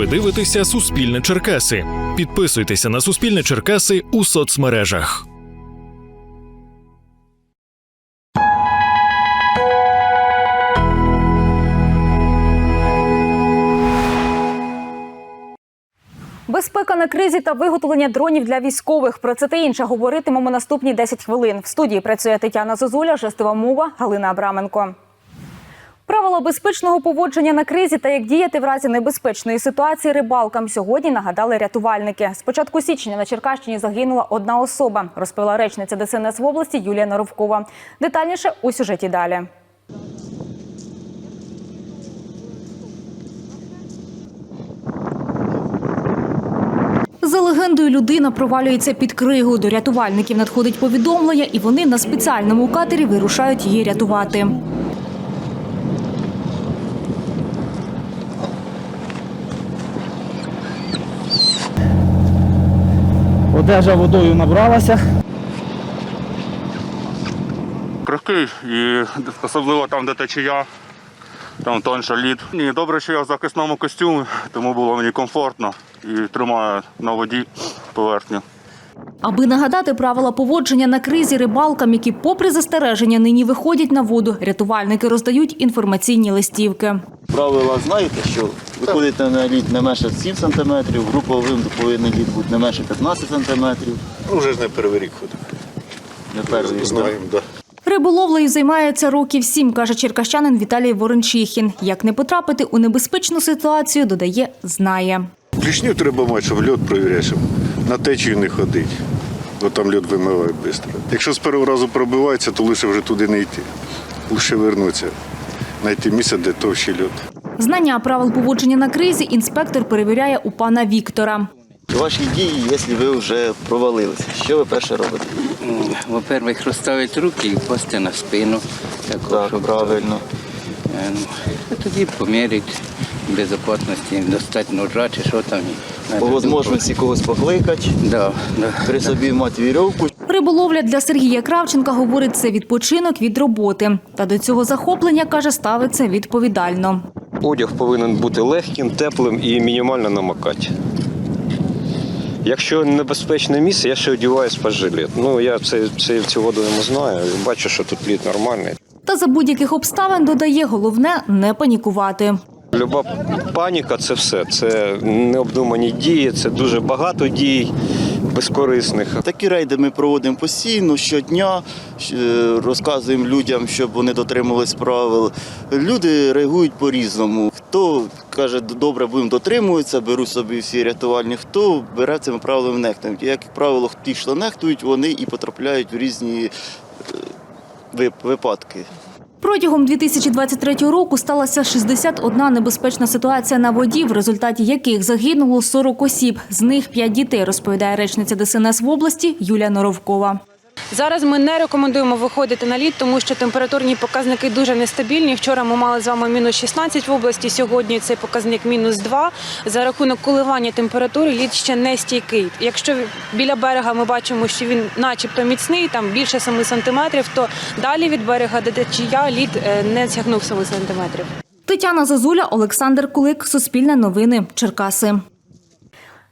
Ви дивитеся Суспільне Черкаси. Підписуйтеся на Суспільне Черкаси у соцмережах. Безпека на кризі та виготовлення дронів для військових. Про це та інше говоритимемо наступні 10 хвилин. В студії працює Тетяна Зозуля, жестова мова Галина Абраменко. Правила безпечного поводження на кризі та як діяти в разі небезпечної ситуації рибалкам сьогодні нагадали рятувальники. З початку січня на Черкащині загинула одна особа, розповіла речниця ДСНС в області Юлія Наровкова. Детальніше у сюжеті далі. За легендою, людина провалюється під кригу. До рятувальників надходить повідомлення, і вони на спеціальному катері вирушають її рятувати. Одежа водою набралася. крихкий, і особливо там, де течія, там тонше лід. Ні, добре, що я в захисному костюмі, тому було мені комфортно і тримаю на воді поверхню. Аби нагадати правила поводження на кризі рибалкам, які, попри застереження, нині виходять на воду, рятувальники роздають інформаційні листівки. Правила знаєте, що виходите на лід не менше 7 см, груповим повинен лід бути не менше 15 см. Ну, вже ж не перший рік ходимо. Не перший рік? Знаємо, да. Риболовлею займається років сім, каже черкащанин Віталій Ворончихін. Як не потрапити у небезпечну ситуацію, додає, знає. Клішню треба мати, щоб льот перевіряти, щоб на течію не ходити. Бо там льот вимиває швидко. Якщо з першого разу пробивається, то лише вже туди не йти. Лише вернутися, знайти місце, де товщий льот. Знання правил поводження на кризі інспектор перевіряє у пана Віктора. Ваші дії, якщо ви вже провалилися, що ви перше робите? Во-первых, розставити руки і впасти на спину. Так, Так, щоб, правильно. е, ну, а тоді поміряти безпечності, достати ножа чи що там. По можливості когось покликати. Да, да. при собі мати вірьовку. Риболовля для Сергія Кравченка говорить, це відпочинок від роботи. Та до цього захоплення, каже, ставиться відповідально. Одяг повинен бути легким, теплим і мінімально намокати. Якщо небезпечне місце, я ще одягаю спожилет. Ну я це, це цю воду не знаю. Бачу, що тут лід нормальний. Та за будь-яких обставин додає, головне не панікувати. Люба паніка це все. Це необдумані дії, це дуже багато дій безкорисних. Такі рейди ми проводимо постійно, щодня, е, розказуємо людям, щоб вони дотримувались правил. Люди реагують по-різному. Хто каже, добре, будемо дотримуватися, беруть собі всі рятувальні, хто бере цими правилами нехтують. Як правило, ті, що нехтують, вони і потрапляють в різні е, випадки. Протягом 2023 року сталася 61 небезпечна ситуація на воді, в результаті яких загинуло 40 осіб. З них 5 дітей, розповідає речниця ДСНС в області Юлія Норовкова. Зараз ми не рекомендуємо виходити на лід, тому що температурні показники дуже нестабільні. Вчора ми мали з вами мінус 16 в області. Сьогодні цей показник мінус 2. За рахунок коливання температури лід ще не стійкий. Якщо біля берега ми бачимо, що він, начебто, міцний, там більше 7 сантиметрів, то далі від берега, де течія, лід е, не сягнув 7 сантиметрів. Тетяна Зазуля, Олександр Кулик, Суспільне новини, Черкаси.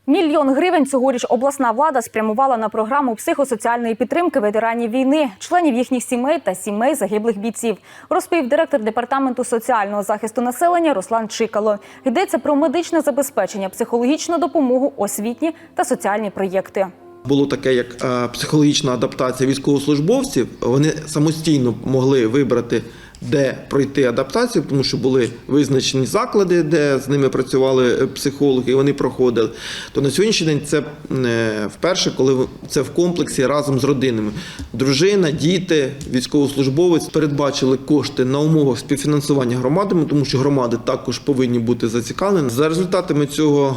Мільйон гривень цьогоріч обласна влада спрямувала на програму психосоціальної підтримки ветеранів війни, членів їхніх сімей та сімей загиблих бійців, розповів директор департаменту соціального захисту населення Руслан Чикало. Йдеться про медичне забезпечення, психологічну допомогу, освітні та соціальні проєкти. Було таке, як е, психологічна адаптація військовослужбовців. Вони самостійно могли вибрати, де пройти адаптацію, тому що були визначені заклади, де з ними працювали е, психологи, і вони проходили. То на сьогоднішній день це е, вперше, коли це в комплексі разом з родинами. Дружина, діти, військовослужбовець передбачили кошти на умовах співфінансування громадами, тому що громади також повинні бути зацікавлені. За результатами цього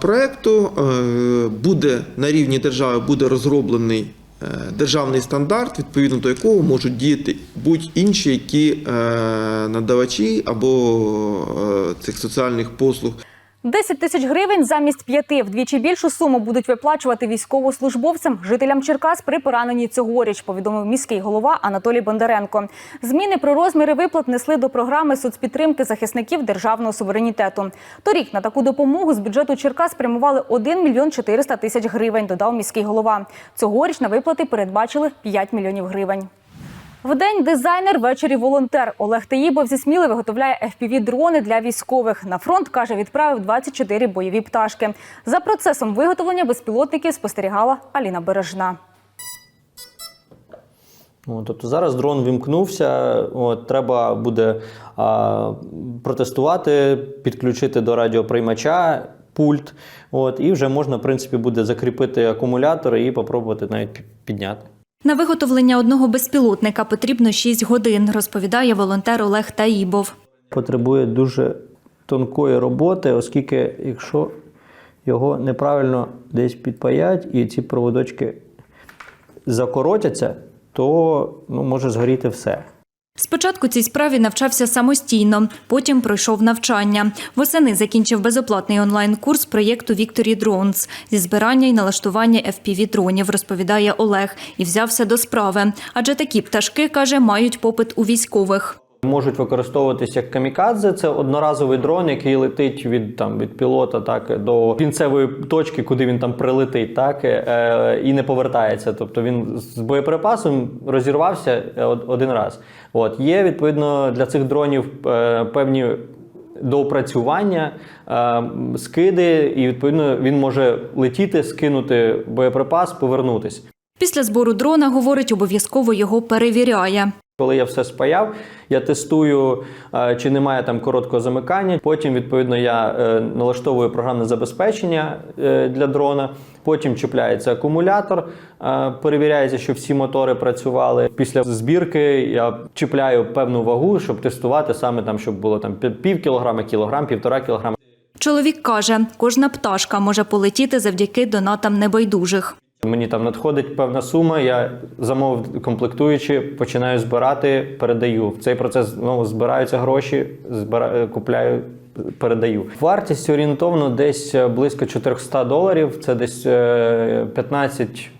проекту е, буде на рівні держави буде розроблений державний стандарт, відповідно до якого можуть діяти будь-інші які е, надавачі або е, цих соціальних послуг. 10 тисяч гривень замість п'яти вдвічі більшу суму будуть виплачувати військовослужбовцям, жителям Черкас при пораненні цьогоріч, повідомив міський голова Анатолій Бондаренко. Зміни про розміри виплат несли до програми соцпідтримки захисників державного суверенітету. Торік на таку допомогу з бюджету Черкас спрямували 1 мільйон 400 тисяч гривень, додав міський голова. Цьогоріч на виплати передбачили 5 мільйонів гривень. Вдень дизайнер, ввечері волонтер. Олег Таїбов зі Сміли виготовляє FPV-дрони для військових. На фронт, каже, відправив 24 бойові пташки. За процесом виготовлення безпілотників спостерігала Аліна Бережна. От, тобто зараз дрон вімкнувся, от, треба буде а, протестувати, підключити до радіоприймача пульт, от, і вже можна, в принципі, буде закріпити акумулятор і попробувати навіть пі- підняти. На виготовлення одного безпілотника потрібно 6 годин, розповідає волонтер Олег Таїбов. Потребує дуже тонкої роботи, оскільки якщо його неправильно десь підпаять і ці проводочки закоротяться, то ну, може згоріти все. Спочатку цій справі навчався самостійно, потім пройшов навчання. Восени закінчив безоплатний онлайн-курс проєкту Вікторі Дронс зі збирання і налаштування FPV-дронів, розповідає Олег, і взявся до справи. Адже такі пташки, каже, мають попит у військових. Можуть використовуватись як камікадзе. Це одноразовий дрон, який летить від там від пілота, так до кінцевої точки, куди він там прилетить, так е, і не повертається. Тобто він з боєприпасом розірвався е, один раз. От є відповідно для цих дронів е, певні. Доопрацювання, е, скиди, і відповідно він може летіти, скинути боєприпас, повернутись. Після збору дрона, говорить, обов'язково його перевіряє. Коли я все спаяв, я тестую, е, чи немає там короткого замикання. Потім, відповідно, я е, налаштовую програмне забезпечення е, для дрона. Потім чіпляється акумулятор, перевіряється, що всі мотори працювали. Після збірки я чіпляю певну вагу, щоб тестувати саме там, щоб було там пів кілограма, кілограм, півтора кілограма. Чоловік каже, кожна пташка може полетіти завдяки донатам небайдужих. Мені там надходить певна сума, я замовив комплектуючі, починаю збирати, передаю. В цей процес знову збираються гроші, збира... е, купляю, передаю. Вартість орієнтовно десь е, близько 400 доларів. Це десь е, 15.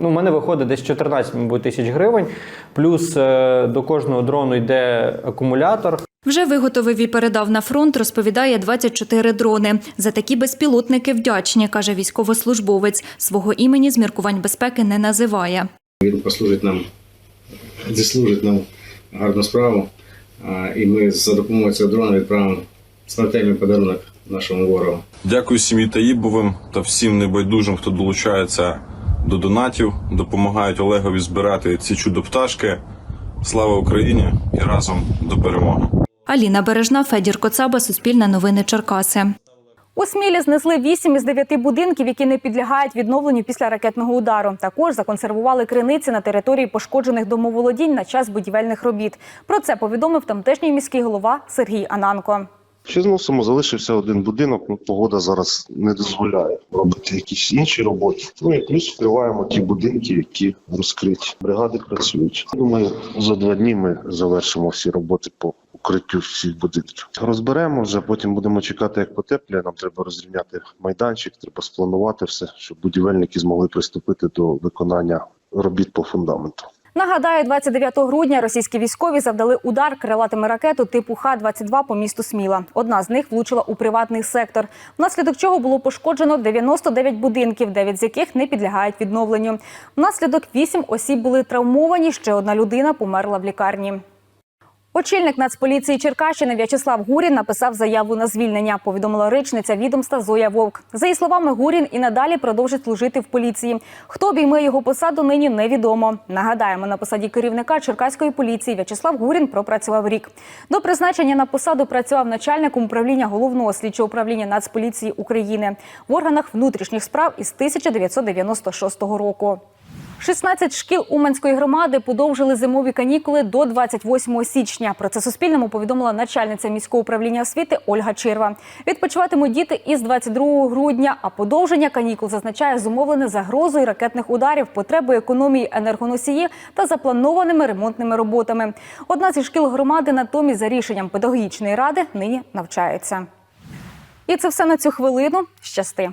Ну, у мене виходить десь 14 мабуть, тисяч гривень. Плюс е, до кожного дрону йде акумулятор. Вже виготовив і передав на фронт, розповідає 24 дрони. За такі безпілотники вдячні, каже військовослужбовець. Свого імені з міркувань безпеки не називає. Він послужить нам, зіслужить нам гарну справу. І ми за допомогою цього дрона відправимо смертельний подарунок нашому ворогу. Дякую сім'ї Таїбовим та всім небайдужим, хто долучається до донатів, допомагають Олегові збирати ці чудо-пташки. Слава Україні і разом до перемоги! Аліна Бережна, Федір Коцаба, Суспільне новини Черкаси. У Смілі знесли 8 із 9 будинків, які не підлягають відновленню після ракетного удару. Також законсервували криниці на території пошкоджених домоволодінь на час будівельних робіт. Про це повідомив тамтешній міський голова Сергій Ананко. Ще зносимо залишився один будинок. Ну, погода зараз не дозволяє робити якісь інші роботи. Ну і плюс вкриваємо ті будинки, які розкриті. Бригади працюють. Думаю, за два дні ми завершимо всі роботи по укриттю всіх будинків. Розберемо вже, потім будемо чекати, як потеплює. Нам треба розрівняти майданчик, треба спланувати все, щоб будівельники змогли приступити до виконання робіт по фундаменту. Нагадаю, 29 грудня російські військові завдали удар крилатими ракету типу Х-22 по місту Сміла. Одна з них влучила у приватний сектор, внаслідок чого було пошкоджено 99 будинків, 9 з яких не підлягають відновленню. Внаслідок 8 осіб були травмовані, ще одна людина померла в лікарні. Очільник Нацполіції Черкащини В'ячеслав Гурін написав заяву на звільнення. Повідомила речниця відомства Зоя Вовк. За її словами, Гурін і надалі продовжить служити в поліції. Хто обійме його посаду, нині невідомо. Нагадаємо, на посаді керівника Черкаської поліції В'ячеслав Гурін пропрацював рік. До призначення на посаду працював начальником управління головного слідчого управління Нацполіції України в органах внутрішніх справ із 1996 року. 16 шкіл Уманської громади подовжили зимові канікули до 28 січня. Про це Суспільному повідомила начальниця міського управління освіти Ольга Чирва. Відпочиватимуть діти із 22 грудня, а подовження канікул зазначає зумовлене загрозою ракетних ударів, потребою економії енергоносії та запланованими ремонтними роботами. Одна зі шкіл громади натомість за рішенням педагогічної ради нині навчається. І це все на цю хвилину. Щасти.